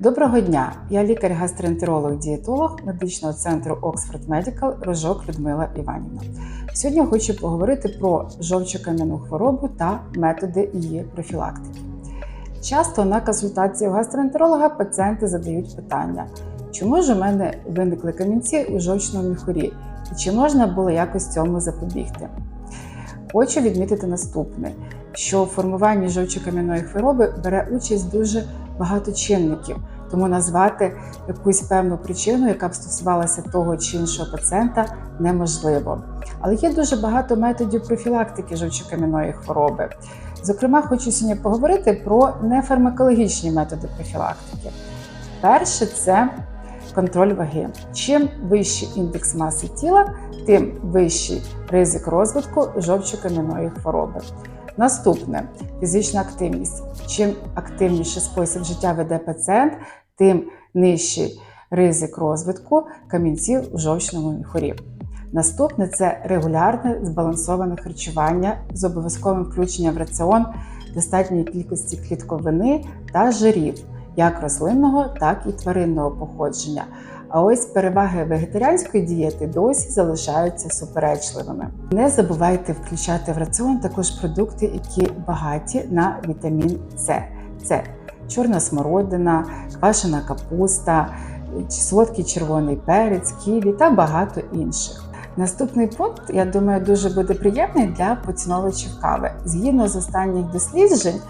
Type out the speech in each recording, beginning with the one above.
Доброго дня! Я лікар-гастроентеролог-дієтолог медичного центру Oxford Medical Рожок Людмила Іванівна. Сьогодні хочу поговорити про жовчокам'яну хворобу та методи її профілактики. Часто на консультації у гастроентеролога пацієнти задають питання, чому ж у мене виникли камінці у жовчному міхурі і чи можна було якось цьому запобігти? Хочу відмітити наступне: що в формуванні жовчокам'яної хвороби бере участь дуже багато чинників, тому назвати якусь певну причину, яка б стосувалася того чи іншого пацієнта, неможливо. Але є дуже багато методів профілактики жовчокам'яної хвороби. Зокрема, хочу сьогодні поговорити про нефармакологічні методи профілактики. Перше це контроль ваги. Чим вищий індекс маси тіла, тим вищий ризик розвитку жовчокам'яної хвороби. Наступне фізична активність. Чим активніший спосіб життя веде пацієнт, тим нижчий ризик розвитку камінців у жовчному міхурі. Наступне це регулярне збалансоване харчування з обов'язковим включенням в раціон достатньої кількості клітковини та жирів, як рослинного, так і тваринного походження. А ось переваги вегетаріанської дієти досі залишаються суперечливими. Не забувайте включати в раціон також продукти, які багаті на вітамін С. Це чорна смородина, квашена капуста, солодкий червоний перець, ківі та багато інших. Наступний пункт, я думаю, дуже буде приємний для поціновувачів кави. Згідно з останніх досліджень,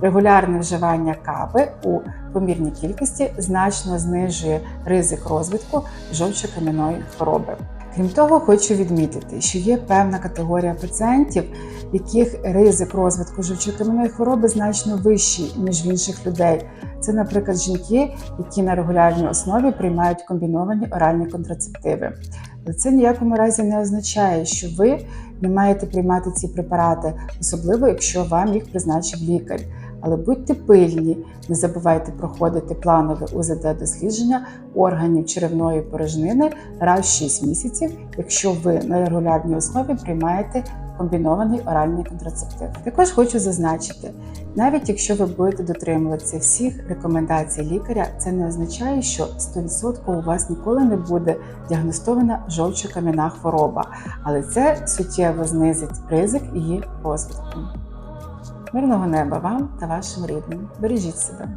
регулярне вживання кави у помірній кількості значно знижує ризик розвитку жовчокам'яної хвороби. Крім того, хочу відмітити, що є певна категорія пацієнтів, яких ризик розвитку жовчокам'яної хвороби значно вищий ніж в інших людей. Це, наприклад, жінки, які на регулярній основі приймають комбіновані оральні контрацептиви. Але це ніякому разі не означає, що ви не маєте приймати ці препарати, особливо якщо вам їх призначив лікар. Але будьте пильні, не забувайте проходити планове УЗД-дослідження органів черевної порожнини раз в 6 місяців, якщо ви на регулярній основі приймаєте комбінований оральний контрацептив. Також хочу зазначити, навіть якщо ви будете дотримуватися всіх рекомендацій лікаря, це не означає, що 100% у вас ніколи не буде діагностована жовчокам'яна хвороба, але це суттєво знизить ризик її розвитку. Мирного неба вам та вашим рідним. Бережіть себе.